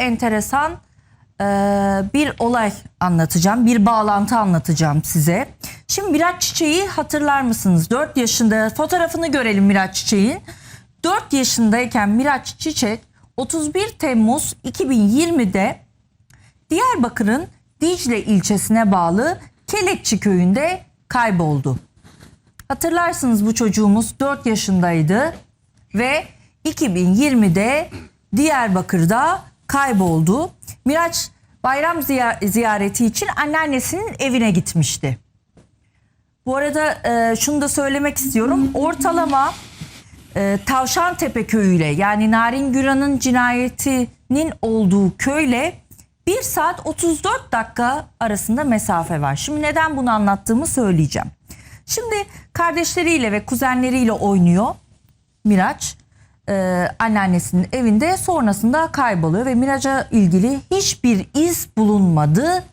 enteresan e, bir olay anlatacağım. Bir bağlantı anlatacağım size. Şimdi Miraç Çiçek'i hatırlar mısınız? 4 yaşında fotoğrafını görelim Miraç Çiçek'in. 4 yaşındayken Miraç Çiçek 31 Temmuz 2020'de Diyarbakır'ın Dicle ilçesine bağlı Kelekçi köyünde kayboldu. Hatırlarsınız bu çocuğumuz 4 yaşındaydı ve 2020'de Diyarbakır'da kayboldu. Miraç bayram ziya- ziyareti için anneannesinin evine gitmişti. Bu arada e, şunu da söylemek istiyorum. Ortalama e, Tavşantepe köyüyle yani Narin Güran'ın cinayetinin olduğu köyle 1 saat 34 dakika arasında mesafe var. Şimdi neden bunu anlattığımı söyleyeceğim. Şimdi kardeşleriyle ve kuzenleriyle oynuyor Miraç. E, anneannesinin evinde sonrasında kayboluyor ve Miraç'a ilgili hiçbir iz bulunmadı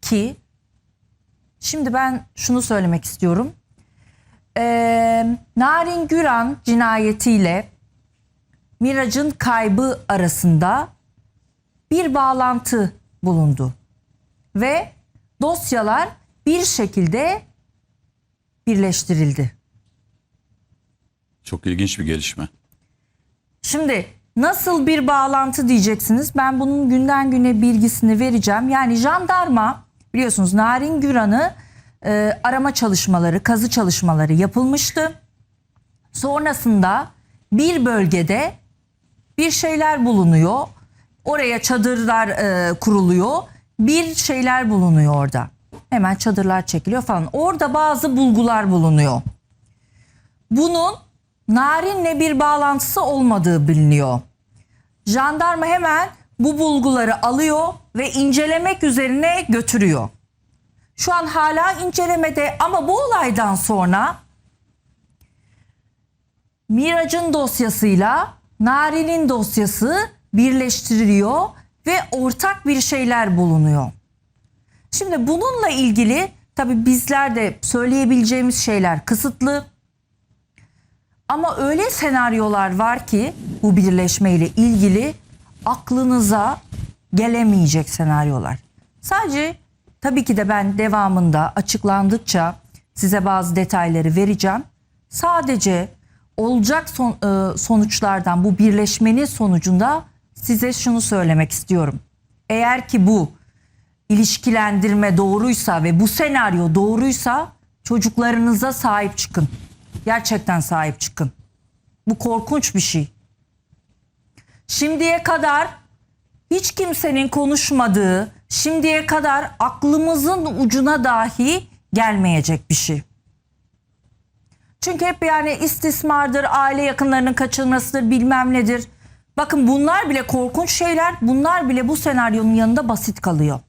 ki şimdi ben şunu söylemek istiyorum. Ee, Narin Güran cinayetiyle Miraç'ın kaybı arasında bir bağlantı bulundu. Ve dosyalar bir şekilde birleştirildi. Çok ilginç bir gelişme. Şimdi nasıl bir bağlantı diyeceksiniz? Ben bunun günden güne bilgisini vereceğim. Yani jandarma biliyorsunuz Narin Güran'ı e, arama çalışmaları, kazı çalışmaları yapılmıştı. Sonrasında bir bölgede bir şeyler bulunuyor. Oraya çadırlar e, kuruluyor. Bir şeyler bulunuyor orada. Hemen çadırlar çekiliyor falan. Orada bazı bulgular bulunuyor. Bunun Narin'le bir bağlantısı olmadığı biliniyor. Jandarma hemen bu bulguları alıyor ve incelemek üzerine götürüyor. Şu an hala incelemede ama bu olaydan sonra Miraç'ın dosyasıyla Narin'in dosyası birleştiriliyor ve ortak bir şeyler bulunuyor. Şimdi bununla ilgili tabii bizler de söyleyebileceğimiz şeyler kısıtlı. Ama öyle senaryolar var ki bu birleşmeyle ilgili aklınıza gelemeyecek senaryolar. Sadece tabii ki de ben devamında açıklandıkça size bazı detayları vereceğim. Sadece olacak son- e, sonuçlardan bu birleşmenin sonucunda size şunu söylemek istiyorum. Eğer ki bu ilişkilendirme doğruysa ve bu senaryo doğruysa çocuklarınıza sahip çıkın. Gerçekten sahip çıkın. Bu korkunç bir şey. Şimdiye kadar hiç kimsenin konuşmadığı, şimdiye kadar aklımızın ucuna dahi gelmeyecek bir şey. Çünkü hep yani istismardır, aile yakınlarının kaçırmasıdır, bilmem nedir. Bakın bunlar bile korkunç şeyler. Bunlar bile bu senaryonun yanında basit kalıyor.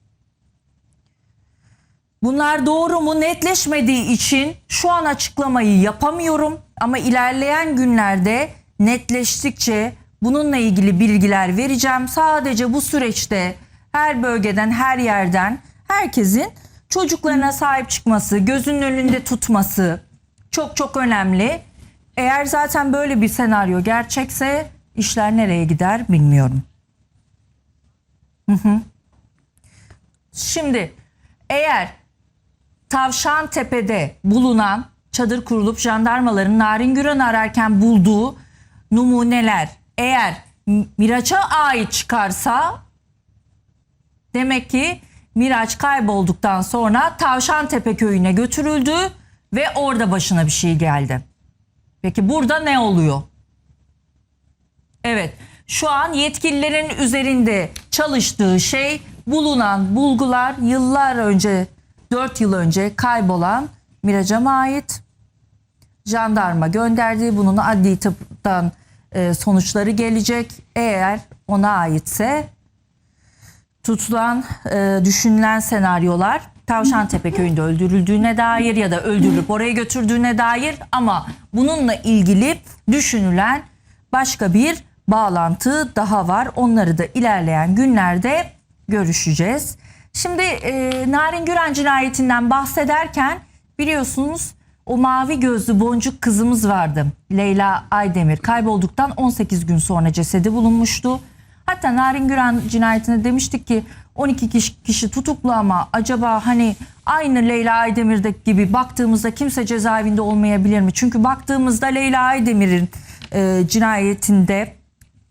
Bunlar doğru mu netleşmediği için şu an açıklamayı yapamıyorum. Ama ilerleyen günlerde netleştikçe bununla ilgili bilgiler vereceğim. Sadece bu süreçte her bölgeden, her yerden herkesin çocuklarına sahip çıkması, gözünün önünde tutması çok çok önemli. Eğer zaten böyle bir senaryo gerçekse işler nereye gider bilmiyorum. Hı hı. Şimdi eğer Tavşan Tepe'de bulunan çadır kurulup jandarmaların Narin Güran'ı ararken bulduğu numuneler eğer Miraç'a ait çıkarsa demek ki Miraç kaybolduktan sonra Tavşan Tepe köyüne götürüldü ve orada başına bir şey geldi. Peki burada ne oluyor? Evet şu an yetkililerin üzerinde çalıştığı şey bulunan bulgular yıllar önce 4 yıl önce kaybolan Miraç'a mı ait? Jandarma gönderdi bunun adli tıptan e, sonuçları gelecek. Eğer ona aitse tutulan e, düşünülen senaryolar Tavşantepe köyünde öldürüldüğüne dair ya da öldürülüp oraya götürdüğüne dair ama bununla ilgili düşünülen başka bir bağlantı daha var. Onları da ilerleyen günlerde görüşeceğiz. Şimdi e, Narin Güren cinayetinden bahsederken biliyorsunuz o mavi gözlü boncuk kızımız vardı. Leyla Aydemir kaybolduktan 18 gün sonra cesedi bulunmuştu. Hatta Narin Güran cinayetinde demiştik ki 12 kişi, kişi tutuklu ama acaba hani aynı Leyla Aydemir'deki gibi baktığımızda kimse cezaevinde olmayabilir mi? Çünkü baktığımızda Leyla Aydemir'in e, cinayetinde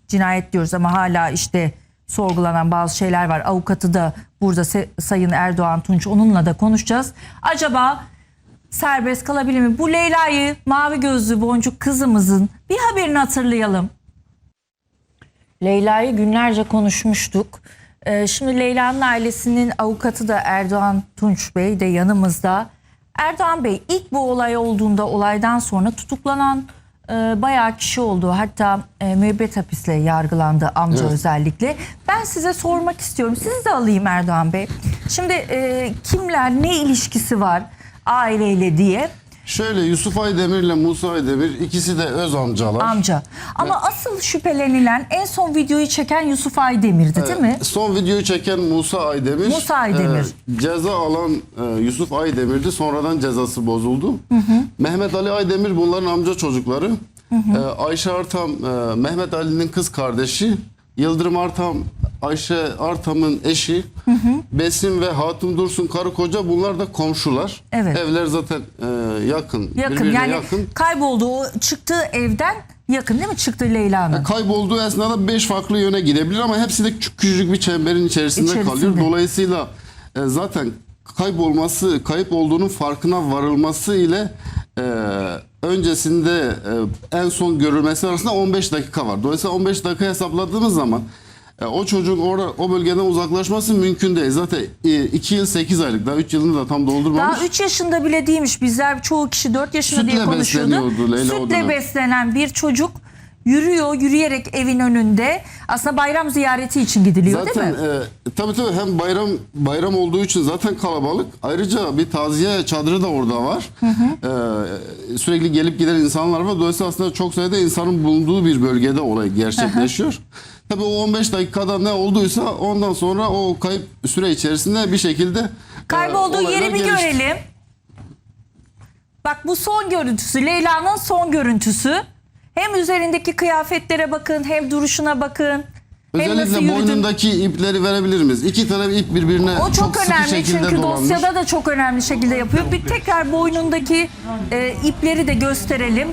cinayet diyoruz ama hala işte sorgulanan bazı şeyler var. Avukatı da burada Sayın Erdoğan Tunç onunla da konuşacağız. Acaba serbest kalabilir mi? Bu Leyla'yı mavi gözlü boncuk kızımızın bir haberini hatırlayalım. Leyla'yı günlerce konuşmuştuk. Ee, şimdi Leyla'nın ailesinin avukatı da Erdoğan Tunç Bey de yanımızda. Erdoğan Bey ilk bu olay olduğunda olaydan sonra tutuklanan e, bayağı kişi oldu. Hatta e, müebbet hapisle yargılandı amca Evet. özellikle. Ben size sormak istiyorum. Sizi de alayım Erdoğan Bey. Şimdi e, kimler ne ilişkisi var aileyle diye Şöyle Yusuf Aydemir ile Musa Aydemir ikisi de öz amcalar. amca. Ama asıl şüphelenilen en son videoyu çeken Yusuf Aydemir'di değil mi? Son videoyu çeken Musa Aydemir. Musa Aydemir. e, ceza alan e, Yusuf Aydemir'di. Sonradan cezası bozuldu. Mehmet Ali Aydemir bunların amca çocukları. E, Ayşe Artam e, Mehmet Ali'nin kız kardeşi. Yıldırım Artam Ayşe Artam'ın eşi. Besim ve Hatun Dursun karı koca bunlar da komşular. Evet. Evler zaten e, yakın. Yakın birbirine yani yakın. kayboldu o çıktığı evden yakın değil mi çıktı Leyla'nın? Kaybolduğu esnada 5 farklı yöne gidebilir ama hepsi de küçücük bir çemberin içerisinde, İçerisinde. kalıyor. Dolayısıyla e, zaten kaybolması, kayıp olduğunun farkına varılması ile e, öncesinde e, en son görülmesi arasında 15 dakika var. Dolayısıyla 15 dakika hesapladığımız zaman e, o çocuğun orada o bölgeden uzaklaşması mümkün değil. Zaten 2 yıl 8 aylık daha 3 yılını da tam doldurmamış. Daha 3 yaşında bile değilmiş. Bizler çoğu kişi 4 yaşında Sütle diye konuşuyordu. Leyla Sütle beslenen bir çocuk yürüyor, yürüyerek evin önünde. Aslında bayram ziyareti için gidiliyor Zaten değil mi? e, tabii tabii hem bayram bayram olduğu için zaten kalabalık. Ayrıca bir taziye çadırı da orada var. E, sürekli gelip giden insanlar var. Dolayısıyla aslında çok sayıda insanın bulunduğu bir bölgede olay gerçekleşiyor. Tabii o 15 dakikada ne olduysa ondan sonra o kayıp süre içerisinde bir şekilde e, Kaybolduğu olaylar yeri bir gelişti. görelim. Bak bu son görüntüsü. Leyla'nın son görüntüsü. Hem üzerindeki kıyafetlere bakın, hem duruşuna bakın. Özellikle boynundaki ipleri verebilir miyiz? İki tane ip birbirine O çok, çok, sıkı önemli şekilde çünkü dolanmış. dosyada da çok önemli şekilde yapıyor. Bir tekrar boynundaki e, ipleri de gösterelim.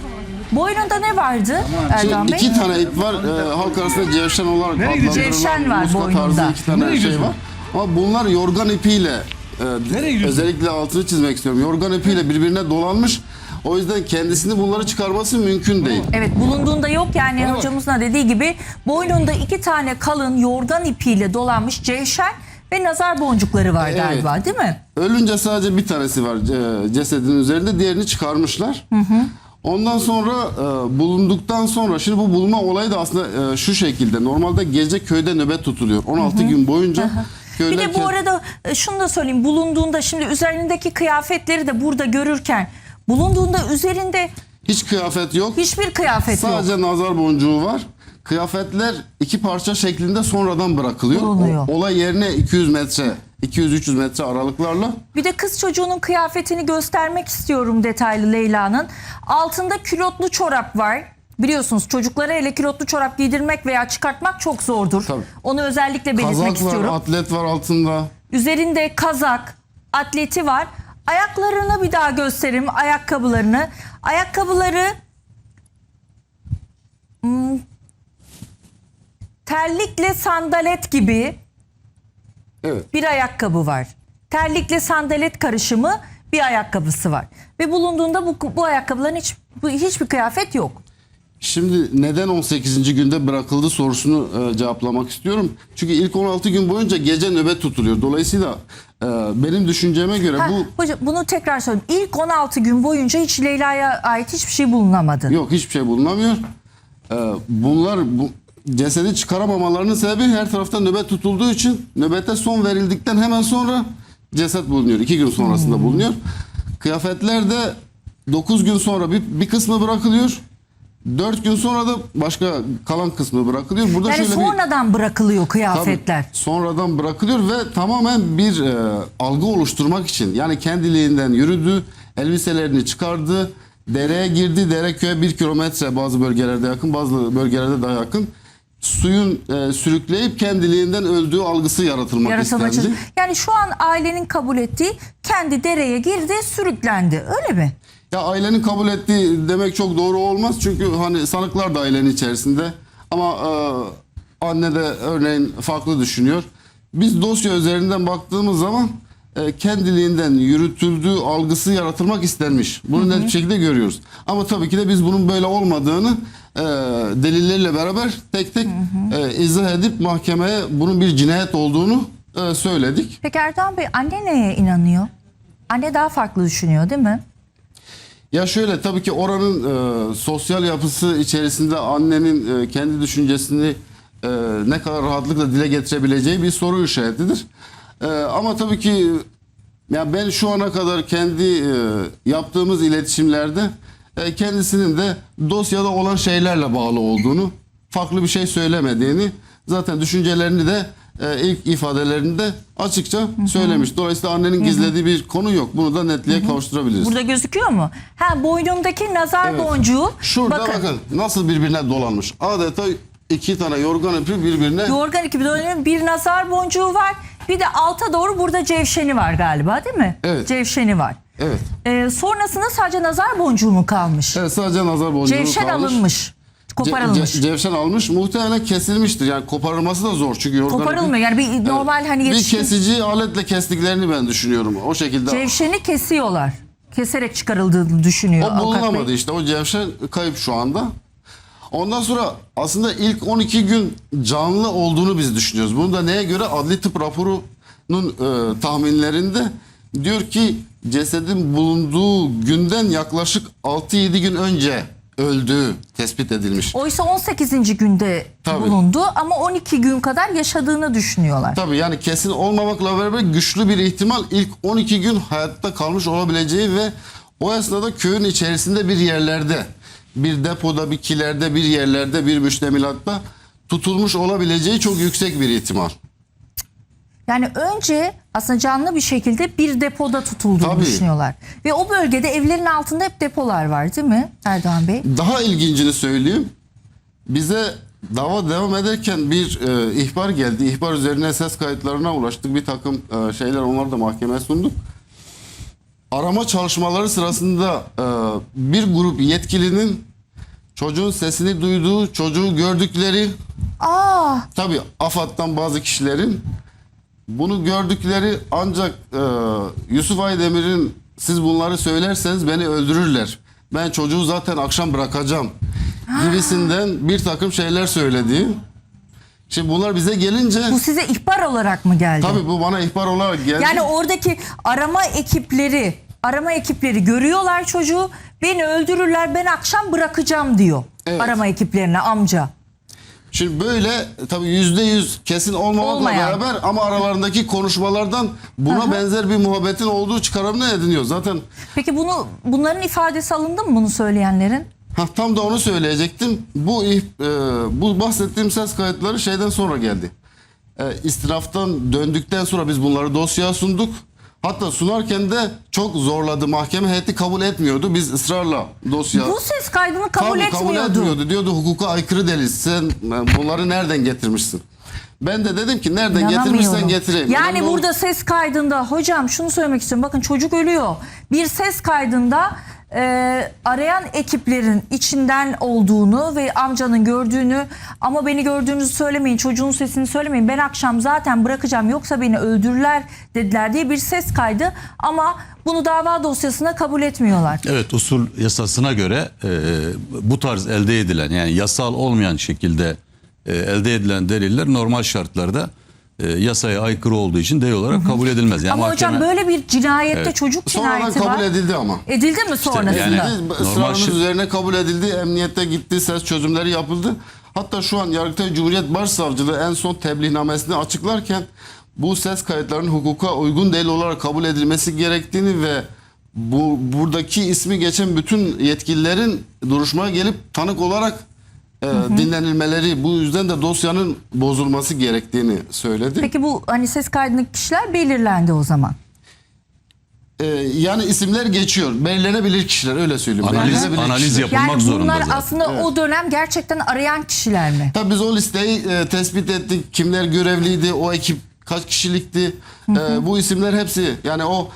Boynunda ne vardı Erdoğan Şimdi Bey? iki tane ip var. Ee, halk arasında cevşen olarak gidiyor? Cevşen adlandırılan var muska boynunda. tarzı iki tane Nereye şey var. Ama bunlar yorgan ipiyle e, Nereye gidiyorsun? özellikle altını çizmek istiyorum. Yorgan ipiyle birbirine dolanmış. O yüzden kendisini bunları çıkarması mümkün değil. Evet bulunduğunda yok yani Evet. hocamızın da dediği gibi boynunda iki tane kalın yorgan ipiyle dolanmış cevşen ve nazar boncukları var Evet. galiba değil mi? Ölünce sadece bir tanesi var e, cesedin üzerinde. Diğerini çıkarmışlar. Ondan sonra e, bulunduktan sonra şimdi bu bulma olayı da aslında e, şu şekilde. Normalde gece köyde nöbet tutuluyor. 16 gün boyunca Bir köyler de bu arada e, şunu da söyleyeyim bulunduğunda şimdi üzerindeki kıyafetleri de burada görürken bulunduğunda üzerinde hiç kıyafet yok. hiçbir kıyafet yok. Sadece nazar boncuğu var. Kıyafetler iki parça şeklinde sonradan bırakılıyor. Bulunuyor. O- olay yerine 200 metre, 200-300 metre aralıklarla Bir de kız çocuğunun kıyafetini göstermek istiyorum detaylı Leyla'nın. Altında külotlu çorap var. Biliyorsunuz çocuklara hele külotlu çorap giydirmek veya çıkartmak çok zordur. Tabii. Onu özellikle belirtmek kazak var, istiyorum. atlet var altında. Üzerinde kazak, atleti var. Ayaklarını bir daha göstereyim ayakkabılarını. Ayakkabıları hmm, terlikle sandalet gibi Evet. bir ayakkabı var. Terlikle sandalet karışımı bir ayakkabısı var. Ve bulunduğunda bu, bu ayakkabıların hiç bu, hiçbir kıyafet yok. Şimdi neden 18. günde bırakıldı sorusunu e, cevaplamak istiyorum. Çünkü ilk 16 gün boyunca gece nöbet tutuluyor. Dolayısıyla benim düşünceme göre Ha, bu hocam bunu tekrar söyleyeyim. İlk 16 gün boyunca hiç Leyla'ya ait hiçbir şey bulunamadı. Yok hiçbir şey bulunamıyor. Ee, bunlar bu cesedi çıkaramamalarının sebebi her tarafta nöbet tutulduğu için nöbete son verildikten hemen sonra ceset bulunuyor. İki gün sonrasında bulunuyor. Kıyafetler de 9 gün sonra bir, bir kısmı bırakılıyor. 4 gün sonra da başka kalan kısmı bırakılıyor. Burada Yani şöyle bir sonradan bırakılıyor Tabii, kıyafetler. sonradan bırakılıyor ve tamamen bir e, algı oluşturmak için. Yani kendiliğinden yürüdü, elbiselerini çıkardı, dereye girdi. Dere köye bir kilometre bazı bölgelerde yakın, bazı bölgelerde daha yakın. suyun e, sürükleyip kendiliğinden öldüğü algısı yaratılmak Yaratılmak istendi. Yani şu an ailenin kabul ettiği kendi dereye girdi, sürüklendi. Öyle mi? Ya ailenin kabul ettiği demek çok doğru olmaz. Çünkü hani sanıklar da ailenin içerisinde. Ama e, anne de örneğin farklı düşünüyor. Biz dosya üzerinden baktığımız zaman e, kendiliğinden yürütüldüğü algısı yaratılmak istenmiş. Bunu net bir şekilde görüyoruz. Ama tabii ki de biz bunun böyle olmadığını e, delilleriyle beraber tek tek e, izah edip mahkemeye bunun bir cinayet olduğunu e, söyledik. Peki Erdoğan Bey anne neye inanıyor? Anne daha farklı düşünüyor değil mi? Ya şöyle tabii ki oranın e, sosyal yapısı içerisinde annenin e, kendi düşüncesini e, ne kadar rahatlıkla dile getirebileceği bir soru işaretidir. E, ama tabii ki ya ben şu ana kadar kendi e, yaptığımız iletişimlerde e, kendisinin de dosyada olan şeylerle bağlı olduğunu, farklı bir şey söylemediğini, zaten düşüncelerini de e, ilk ifadelerinde açıkça söylemiş. Dolayısıyla annenin gizlediği bir konu yok. Bunu da netliğe kavuşturabiliriz. Burada gözüküyor mu? Ha boynundaki nazar Evet. boncuğu. Şurada bakın, bakın. nasıl birbirine dolanmış. Adeta iki tane yorgan ipi birbirine. Yorgan gibi dönüyor. Bir nazar boncuğu var. Bir de alta doğru burada cevşeni var galiba değil mi? Evet. Cevşeni var. Evet. Ee, sonrasında sadece nazar boncuğu mu kalmış? Evet sadece nazar boncuğu Cevşen kalmış. alınmış. Koparılmış. ce- cevşen almış. Muhtemelen kesilmiştir. Yani koparılması da zor çünkü yorgan Koparılmıyor. Yani bir normal hani Bir yetişkin kesici aletle kestiklerini ben düşünüyorum. O şekilde. cevşeni kesiyorlar. Keserek çıkarıldığını düşünüyor o bulunamadı işte. O cevşen kayıp şu anda. Ondan sonra aslında ilk 12 gün canlı olduğunu biz düşünüyoruz. Bunu da neye göre adli tıp raporunun e, tahminlerinde diyor ki cesedin bulunduğu günden yaklaşık 6-7 gün önce öldüğü tespit edilmiş. Oysa 18. günde Tabii. bulundu ama 12 gün kadar yaşadığını düşünüyorlar. Tabii yani kesin olmamakla beraber güçlü bir ihtimal ilk 12 gün hayatta kalmış olabileceği ve o esnada köyün içerisinde bir yerlerde, bir depoda, bir kilerde, bir yerlerde, bir müştemilatta tutulmuş olabileceği çok yüksek bir ihtimal. Yani önce aslında canlı bir şekilde bir depoda tutulduğunu Tabii. düşünüyorlar. Ve o bölgede evlerin altında hep depolar var değil mi Erdoğan Bey? Daha ilgincini söyleyeyim. Bize dava devam ederken bir e, ihbar geldi. İhbar üzerine ses kayıtlarına ulaştık. Bir takım e, şeyler onları da mahkemeye sunduk. Arama çalışmaları sırasında e, bir grup yetkilinin çocuğun sesini duyduğu, çocuğu gördükleri, Aa, tabii AFAD'dan bazı kişilerin bunu gördükleri ancak e, Yusuf Aydemir'in siz bunları söylerseniz beni öldürürler. Ben çocuğu zaten akşam bırakacağım gibisinden bir takım şeyler söyledi. Şimdi bunlar bize gelince bu size ihbar olarak mı geldi? tabii bu bana ihbar olarak geldi. Yani oradaki arama ekipleri, arama ekipleri görüyorlar çocuğu. Beni öldürürler, ben akşam bırakacağım diyor. Evet. Arama ekiplerine amca. Şimdi böyle tabii yüzde yüz kesin olmamakla Olmayan. beraber ama aralarındaki konuşmalardan buna benzer bir muhabbetin olduğu çıkarımını ediniyor. Zaten Peki bunu bunların ifadesi alındı mı bunu söyleyenlerin? Ha, tam da onu söyleyecektim. Bu ih- e, bu bahsettiğim ses kayıtları şeyden sonra geldi. E, istinaftan döndükten sonra biz bunları dosyaya sunduk. Hatta sunarken de çok zorladı. Mahkeme heyeti kabul etmiyordu. Biz ısrarla dosya... Bu ses kaydını kabul Tabii etmiyordu. kabul etmiyordu. Diyordu hukuka aykırı delil. Sen e, bunları nereden getirmişsin? Ben de dedim ki nereden getirmişsen getireyim. Yani Önemli burada ses kaydında hocam şunu söylemek istiyorum. Bakın çocuk ölüyor. Bir ses kaydında e, arayan ekiplerin içinden olduğunu ve amcanın gördüğünü ama beni gördüğünüzü söylemeyin. Çocuğun sesini söylemeyin. Ben akşam zaten bırakacağım yoksa beni öldürürler dediler diye bir ses kaydı ama bunu dava dosyasına kabul etmiyorlar. Evet usul yasasına göre e, bu tarz elde edilen yani yasal olmayan şekilde e, elde edilen deliller normal şartlarda e, yasaya aykırı olduğu için delil olarak kabul edilmez. Yani Ama hocam mahkeme- böyle bir cinayette Evet. çocuk Sonradan cinayeti kabul var. edildi ama. Edildi mi sonrasında? yani- Biz Normal ısrarımız şey- üzerine kabul edildi. Emniyette gitti. Ses çözümleri yapıldı. Hatta şu an Yargıtay Cumhuriyet Başsavcılığı en son tebliğnamesini açıklarken bu ses kayıtlarının hukuka uygun delil olarak kabul edilmesi gerektiğini ve bu buradaki ismi geçen bütün yetkililerin duruşmaya gelip tanık olarak e, dinlenilmeleri bu yüzden de dosyanın bozulması gerektiğini söyledi. Peki bu hani ses kaydındaki kişiler belirlendi o zaman. e, yani isimler geçiyor. Belirlenebilir kişiler öyle söyleyeyim. Analiz, Belirlenebilir analiz kişiler. yapılmak Yani zorunda bunlar zaten. aslında o dönem gerçekten arayan kişiler mi? Tabii biz o listeyi e, tespit ettik. Kimler görevliydi, o ekip kaç kişilikti. E, bu isimler hepsi yani o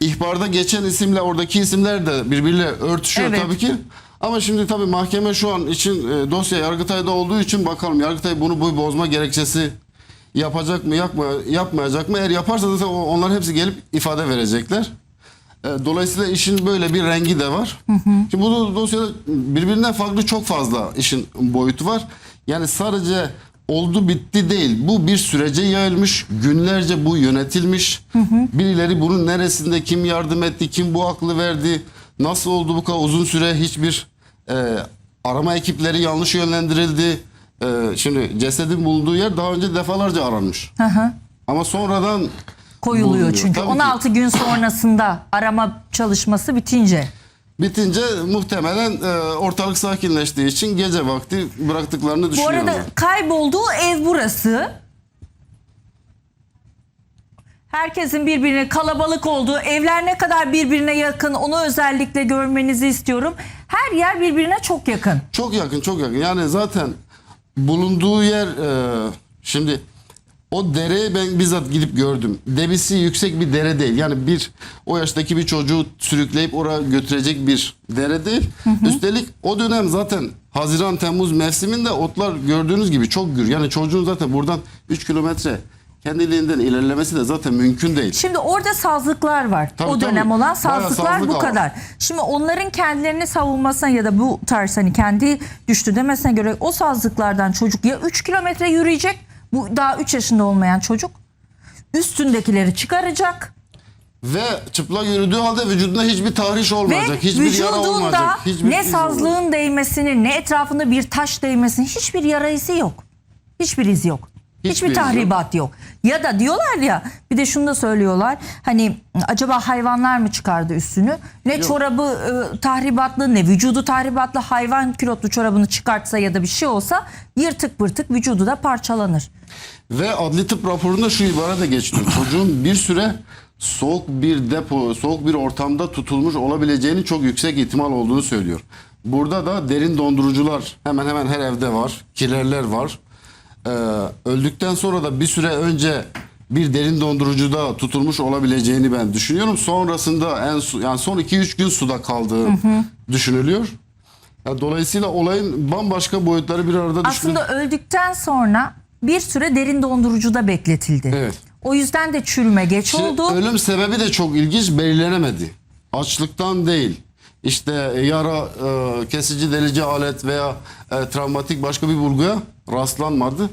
ihbarda geçen isimle oradaki isimler de birbiriyle örtüşüyor Evet. tabii ki. Ama şimdi tabii mahkeme şu an için e, dosya Yargıtay'da olduğu için bakalım Yargıtay bunu bu bozma gerekçesi yapacak mı yapma, yapmayacak mı? Eğer yaparsa zaten o- onlar hepsi gelip ifade verecekler. E, Dolayısıyla işin böyle bir rengi de var. Şimdi bu dosyada birbirinden farklı çok fazla işin boyutu var. Yani sadece oldu bitti değil. Bu bir sürece yayılmış. Günlerce bu yönetilmiş. Birileri bunun neresinde kim yardım etti, kim bu aklı verdi, nasıl oldu bu kadar uzun süre hiçbir e, arama ekipleri yanlış yönlendirildi. E, şimdi cesedin bulunduğu yer daha önce defalarca aranmış. Hı hı. Ama sonradan Koyuluyor bulunuyor. çünkü. Tabii ki. 16 gün sonrasında arama çalışması bitince. Bitince muhtemelen e, ortalık sakinleştiği için gece vakti bıraktıklarını Bu düşünüyorum. arada ben. kaybolduğu ev burası. Herkesin birbirine kalabalık olduğu, evler ne kadar birbirine yakın onu özellikle görmenizi istiyorum. Her yer birbirine çok yakın. Çok yakın çok yakın. Yani zaten bulunduğu yer e, şimdi o dereyi ben bizzat gidip gördüm. Debisi yüksek bir dere değil. Yani bir o yaştaki bir çocuğu sürükleyip oraya götürecek bir dere değil. Üstelik o dönem zaten Haziran Temmuz mevsiminde otlar gördüğünüz gibi çok gür. Yani çocuğun zaten buradan 3 kilometre kendiliğinden ilerlemesi de zaten mümkün değil. Şimdi orada sazlıklar var. Tabii, o dönem tabii. olan sazlıklar sazlık bu var. kadar. Şimdi onların kendilerini savunmasına ya da bu tarz hani kendi düştü demesine göre o sazlıklardan çocuk ya 3 kilometre yürüyecek. Bu daha 3 yaşında olmayan çocuk. Üstündekileri çıkaracak. Ve çıplak yürüdüğü halde vücudunda hiçbir tahriş Ve olmayacak. hiçbir yara olmayacak. Hiçbir ne sazlığın değmesinin ne etrafında bir taş değmesinin hiçbir yara izi yok. Hiçbir iz yok. Hiçbir tahribat yok. Ya da diyorlar ya bir de şunu da söylüyorlar. Hani acaba hayvanlar mı çıkardı üstünü? Ne çorabı e, tahribatlı ne vücudu tahribatlı hayvan külotlu çorabını çıkartsa ya da bir şey olsa yırtık pırtık vücudu da parçalanır. Ve adli tıp raporunda şu ibare de geçiyor. Çocuğun bir süre soğuk bir depo, soğuk bir ortamda tutulmuş olabileceğini çok yüksek ihtimal olduğunu söylüyor. Burada da derin dondurucular hemen hemen her evde var. Kilerler var. Ee, öldükten sonra da bir süre önce bir derin dondurucuda tutulmuş olabileceğini ben düşünüyorum. Sonrasında en su, yani son 2-3 gün suda kaldığı düşünülüyor. Ya dolayısıyla olayın bambaşka boyutları bir arada düşünülüyor. Aslında öldükten sonra bir süre derin dondurucuda bekletildi. Evet. O yüzden de çürüme geç Şimdi oldu. Ölüm sebebi de çok ilginç belirlenemedi. Açlıktan değil. İşte yara, e, kesici delici alet veya e, travmatik başka bir bulguya rastlanmadı.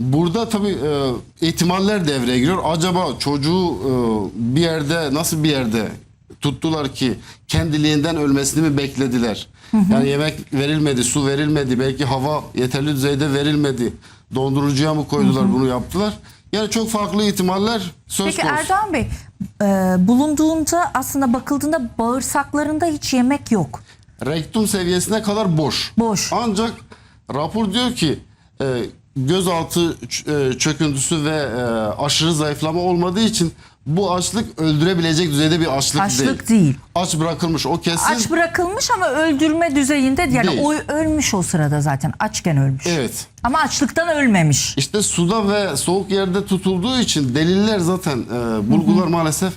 Burada tabii e, ihtimaller devreye giriyor. Acaba çocuğu e, bir yerde nasıl bir yerde tuttular ki kendiliğinden ölmesini mi beklediler? Yani yemek verilmedi, su verilmedi, belki hava yeterli düzeyde verilmedi. Dondurucuya mı koydular bunu yaptılar? Yani çok farklı ihtimaller söz Peki konusu. Erdoğan Bey e, bulunduğunda aslında bakıldığında bağırsaklarında hiç yemek yok. rektum seviyesine kadar boş. Boş. Ancak rapor diyor ki e, gözaltı e, çöküntüsü ve e, aşırı zayıflama olmadığı için bu açlık öldürebilecek düzeyde bir açlık, Açlık değil. değil. Aç bırakılmış o kesin. Aç bırakılmış ama öldürme düzeyinde yani Değil. o ölmüş o sırada zaten açken ölmüş. Evet. Ama açlıktan ölmemiş. İşte suda ve soğuk yerde tutulduğu için deliller zaten e, bulgular maalesef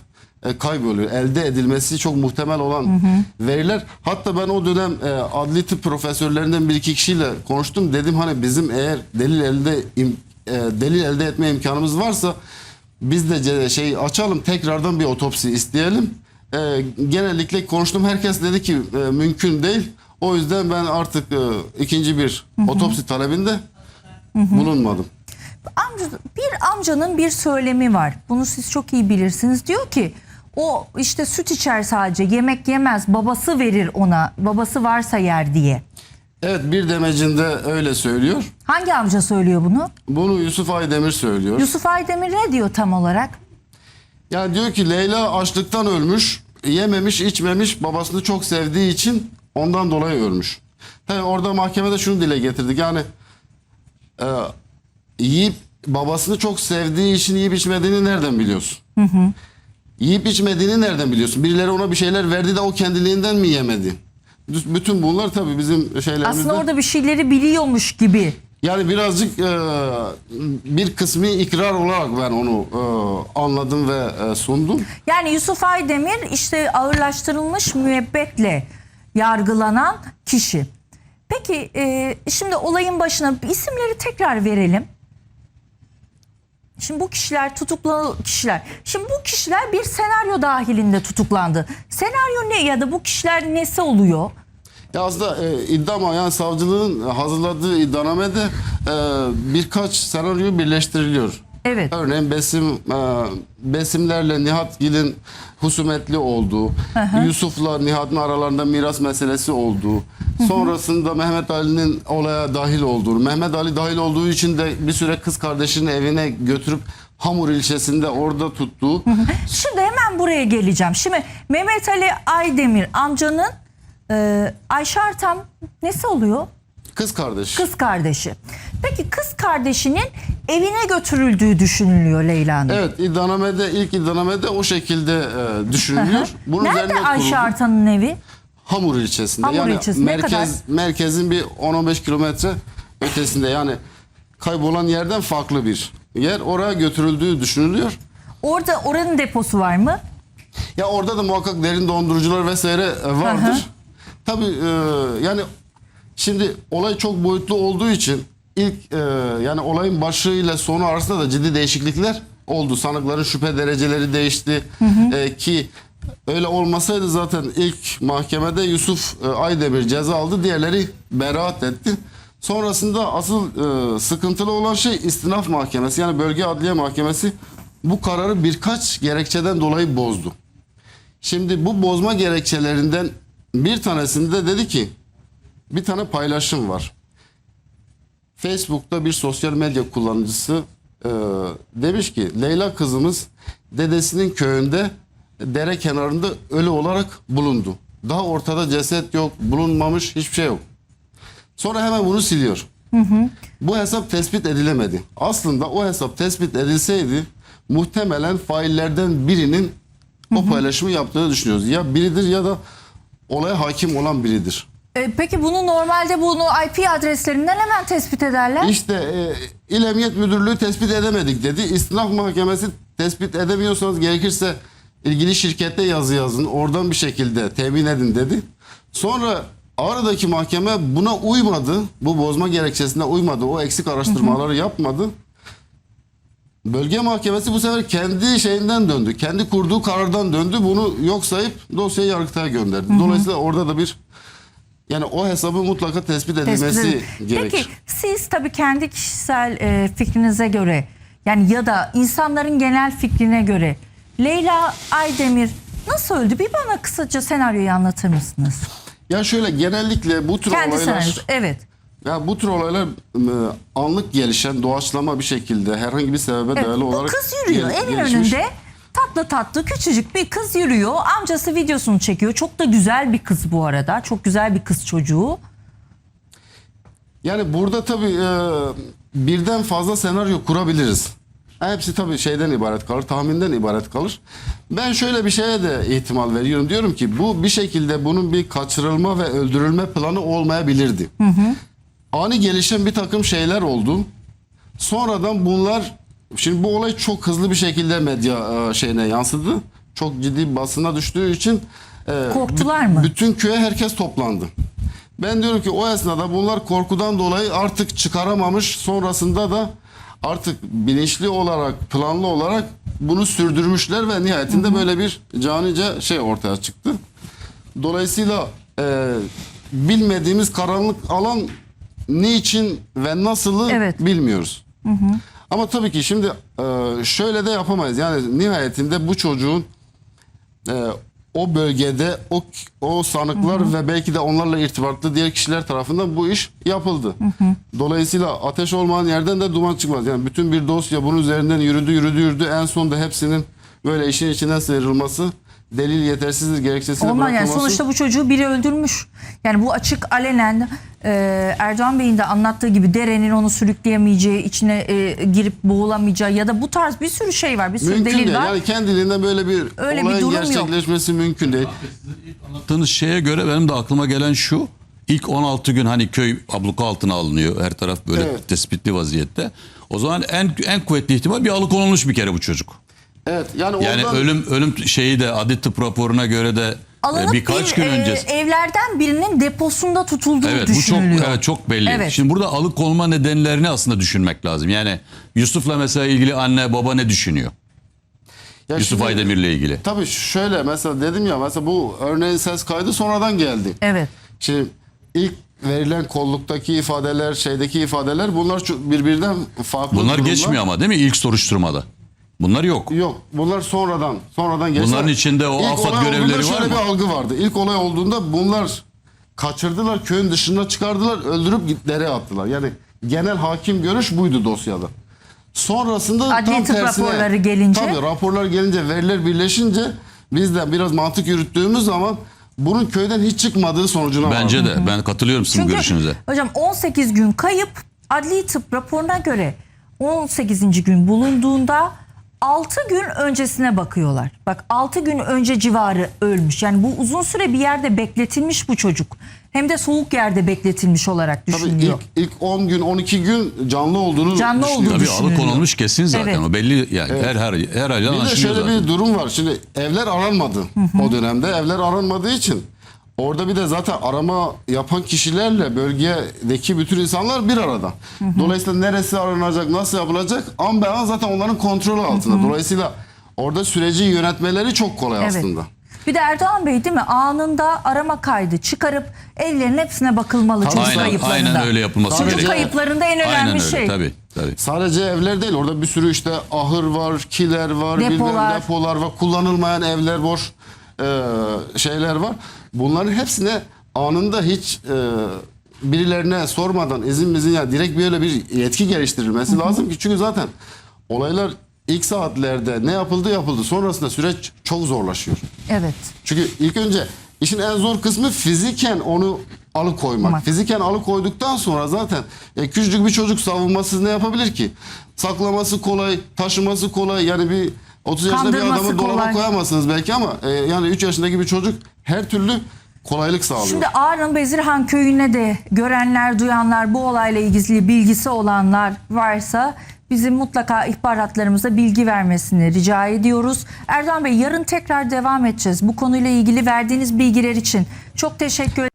e, kayboluyor. Elde edilmesi çok muhtemel olan veriler. Hatta ben o dönem e, adli tıp profesörlerinden bir iki kişiyle konuştum. Dedim hani bizim eğer delil elde im- e, delil elde etme imkanımız varsa biz de şey açalım tekrardan bir otopsi isteyelim. E, genellikle konuştum herkes dedi ki e, mümkün değil. O yüzden ben artık e, ikinci bir otopsi talebinde bulunmadım. Amca, bir amcanın bir söylemi var. Bunu siz çok iyi bilirsiniz. Diyor ki o işte süt içer sadece yemek yemez babası verir ona babası varsa yer diye. Evet bir demecinde öyle söylüyor. Hangi amca söylüyor bunu? Bunu Yusuf Aydemir söylüyor. Yusuf Aydemir ne diyor tam olarak? Yani diyor ki Leyla açlıktan ölmüş, yememiş, içmemiş, babasını çok sevdiği için ondan dolayı ölmüş. Tabii orada mahkemede şunu dile getirdik. Yani e, yiyip babasını çok sevdiği için yiyip içmediğini nereden biliyorsun? Yiyip içmediğini nereden biliyorsun? Birileri ona bir şeyler verdi de o kendiliğinden mi yemedi? Bütün bunlar tabii bizim şeylerimizde. Aslında orada bir şeyleri biliyormuş gibi. Yani birazcık e, bir kısmı ikrar olarak ben onu e, anladım ve e, sundum. Yani Yusuf Aydemir işte ağırlaştırılmış müebbetle yargılanan kişi. Peki e, şimdi olayın başına isimleri tekrar verelim. Şimdi bu kişiler tutuklu kişiler. Şimdi bu kişiler bir senaryo dahilinde tutuklandı. Senaryo ne ya da bu kişiler nesi oluyor? Ya aslında e, iddiama yani savcılığın hazırladığı iddianamede e, birkaç senaryo birleştiriliyor. Evet. Örneğin Besim e, Besimlerle Nihat Gil'in husumetli olduğu, Yusuf'la Nihat'ın aralarında miras meselesi olduğu, sonrasında Mehmet Ali'nin olaya dahil olduğu, Mehmet Ali dahil olduğu için de bir süre kız kardeşini evine götürüp Hamur ilçesinde orada tuttuğu. Şimdi hemen buraya geleceğim. Şimdi Mehmet Ali Aydemir amcanın e, Ayşe Artam nesi oluyor? Kız kardeş. Kız kardeşi. Peki kız kardeşinin evine götürüldüğü düşünülüyor Leyla Hanım. Evet iddianamede ilk iddianamede o şekilde e, düşünülüyor. Bunun Nerede üzerine Ayşe kuruldu. Artan'ın evi? Hamur ilçesinde. Hamur yani ilçesi, ne merkez kadar? merkezin bir 10-15 kilometre ötesinde yani kaybolan yerden farklı bir yer. Oraya götürüldüğü düşünülüyor. Orada oranın deposu var mı? Ya orada da muhakkak derin dondurucular vesaire e, vardır. Hı hı. Tabii e, yani şimdi olay çok boyutlu olduğu için ilk e, yani olayın başı ile sonu arasında da ciddi değişiklikler oldu. Sanıkların şüphe dereceleri değişti E, ki öyle olmasaydı zaten ilk mahkemede Yusuf e, Aydemir ceza aldı. Diğerleri beraat etti. Sonrasında asıl e, sıkıntılı olan şey istinaf mahkemesi yani bölge adliye mahkemesi bu kararı birkaç gerekçeden dolayı bozdu. Şimdi bu bozma gerekçelerinden bir tanesinde dedi ki bir tane paylaşım var. Facebook'ta bir sosyal medya kullanıcısı e, demiş ki Leyla kızımız dedesinin köyünde dere kenarında ölü olarak bulundu. Daha ortada ceset yok, bulunmamış hiçbir şey yok. Sonra hemen bunu siliyor. Bu hesap tespit edilemedi. Aslında o hesap tespit edilseydi muhtemelen faillerden birinin o paylaşımı yaptığını düşünüyoruz. Ya biridir ya da olaya hakim olan biridir. E, peki bunu normalde bunu IP adreslerinden hemen tespit ederler. İşte e, İl Emniyet Müdürlüğü tespit edemedik dedi. İstinaf Mahkemesi tespit edemiyorsanız gerekirse ilgili şirkette yazı yazın. Oradan bir şekilde temin edin dedi. Sonra Ağrı'daki mahkeme buna uymadı. Bu bozma gerekçesine uymadı. O eksik araştırmaları yapmadı. Bölge mahkemesi bu sefer kendi şeyinden döndü. Kendi kurduğu karardan döndü. Bunu yok sayıp dosyayı Yargıtay'a gönderdi. Dolayısıyla orada da bir yani o hesabı mutlaka tespit Tespit edilmesi edilir. gerekir. Peki siz tabii kendi kişisel e, fikrinize göre yani ya da insanların genel fikrine göre Leyla Aydemir nasıl öldü? Bir bana kısaca senaryoyu anlatır mısınız? Ya şöyle genellikle bu tür Kendi olaylar senaryosu. Evet. ya bu tür olaylar e, anlık gelişen doğaçlama bir şekilde herhangi bir sebebe Evet, dayalı bu olarak kız yürüyor. gel- Evin gelişmiş. önünde tatlı tatlı küçücük bir kız yürüyor. Amcası videosunu çekiyor. Çok da güzel bir kız bu arada. Çok güzel bir kız çocuğu. Yani burada tabii e, birden fazla senaryo kurabiliriz. Hepsi tabii şeyden ibaret kalır, tahminden ibaret kalır. Ben şöyle bir şeye de ihtimal veriyorum. Diyorum ki bu bir şekilde bunun bir kaçırılma ve öldürülme planı olmayabilirdi. Ani gelişen bir takım şeyler oldu. Sonradan bunlar şimdi bu olay çok hızlı bir şekilde medya e, şeyine yansıdı. Çok ciddi basına düştüğü için e, Korktular mı? Bütün köye herkes toplandı. Ben diyorum ki o esnada bunlar korkudan dolayı artık çıkaramamış. Sonrasında da artık bilinçli olarak, planlı olarak bunu sürdürmüşler ve nihayetinde böyle bir canice şey ortaya çıktı. Dolayısıyla e, bilmediğimiz karanlık alan niçin ve nasılı Evet. bilmiyoruz. Ama tabii ki şimdi e, şöyle de yapamayız. Yani nihayetinde bu çocuğun e, o bölgede o o sanıklar ve belki de onlarla irtibatlı diğer kişiler tarafından bu iş yapıldı. Dolayısıyla ateş olmayan yerden de duman çıkmaz. Yani bütün bir dosya bunun üzerinden yürüdü yürüdü yürüdü en sonunda hepsinin böyle işin içinden sıyrılması delil yetersizdir gerekçesiyle Olmaz yani bırakılması. sonuçta bu çocuğu biri öldürmüş. Yani bu açık alenen e, Erdoğan Bey'in de anlattığı gibi derenin onu sürükleyemeyeceği, içine e, girip boğulamayacağı ya da bu tarz bir sürü şey var. Bir sürü mümkün delil değil. var. Yani kendiliğinden böyle bir Öyle bir olayın durum yok. gerçekleşmesi mümkün değil. Anlattığınız şeye göre benim de aklıma gelen şu. İlk 16 gün hani köy abluka altına alınıyor. Her taraf böyle Evet. tespitli vaziyette. O zaman en en kuvvetli ihtimal bir alıkonulmuş bir kere bu çocuk. Evet yani, Yani ölüm ölüm şeyi de adli tıp raporuna göre de e, Alınıp birkaç bir, gün e, öncesi. evlerden birinin deposunda tutulduğu Evet bu çok düşünülüyor. evet, çok belli. Evet. Şimdi burada alıkonma nedenlerini aslında düşünmek lazım. Yani Yusuf'la mesela ilgili anne baba ne düşünüyor? Ya Yusuf şimdi- Aydemir'le ilgili. Tabii şöyle mesela dedim ya mesela bu örneğin ses kaydı sonradan geldi. Evet. Şimdi ilk verilen kolluktaki ifadeler, şeydeki ifadeler bunlar birbirinden farklı Bunlar durumlar. geçmiyor ama değil mi ilk soruşturmada? Bunlar yok. Yok bunlar sonradan sonradan geçti. Bunların içinde o İlk AFAD olay görevlileri olduğunda var şöyle mı? bir algı vardı. İlk olay olduğunda bunlar kaçırdılar, köyün dışına çıkardılar, öldürüp git- dereye attılar. Yani genel hakim görüş buydu dosyada. Sonrasında Adli tam tıp tersine. raporları gelince? Tabii raporlar gelince, veriler birleşince biz de biraz mantık yürüttüğümüz zaman bunun köyden hiç çıkmadığı sonucuna Bence vardık. de. Ben katılıyorum sizin Çünkü görüşünüze. hocam 18 gün kayıp adli tıp raporuna göre 18. gün bulunduğunda 6 gün öncesine bakıyorlar. Bak 6 gün önce civarı ölmüş. Yani bu uzun süre bir yerde bekletilmiş bu çocuk. Hem de soğuk yerde bekletilmiş olarak Tabii düşünülüyor. ilk, ilk 10 gün, 12 gün canlı olduğunu Canlı düşünüyorum. olduğunu Tabii düşünülüyor. alıkonulmuş kesin zaten. Evet. O belli yani her her her aydan Bir de şöyle zaten. bir durum var. Şimdi evler aranmadı o dönemde. Evler aranmadığı için orada bir de zaten arama yapan kişilerle bölgedeki bütün insanlar bir arada. Dolayısıyla neresi aranacak, nasıl yapılacak an be an zaten onların kontrolü altında. Dolayısıyla orada süreci yönetmeleri çok kolay Evet. aslında. Bir de Erdoğan Bey değil mi anında arama kaydı çıkarıp evlerin hepsine bakılmalı çocuk Aynen, kayıplarında. aynen öyle yapılması Çocuk gerekiyor. kayıplarında en önemli Aynen öyle şey. tabii. tabii. Sadece evler değil orada bir sürü işte ahır var, kiler var, Depolar. bilmem depolar var, kullanılmayan evler boş e, şeyler var. Bunların hepsine anında hiç e, birilerine sormadan izin mizin ya direkt böyle bir yetki geliştirilmesi lazım ki çünkü zaten olaylar ilk saatlerde ne yapıldı yapıldı sonrasında süreç çok zorlaşıyor. Evet. Çünkü ilk önce işin en zor kısmı fiziken onu alıkoymak. Mak. Fiziken alıkoyduktan sonra zaten e, küçücük bir çocuk savunmasız ne yapabilir ki? Saklaması kolay, taşıması kolay. Yani bir 30 yaşında bir adamı dolaba kolay. koyamazsınız belki ama e, yani 3 yaşındaki bir çocuk her türlü kolaylık sağlıyor. Şimdi Ağrı'nın Bezirhan köyüne de görenler, duyanlar, bu olayla ilgili bilgisi olanlar varsa bizim mutlaka ihbaratlarımıza bilgi vermesini rica ediyoruz. Erdoğan Bey yarın tekrar devam edeceğiz. Bu konuyla ilgili verdiğiniz bilgiler için çok teşekkür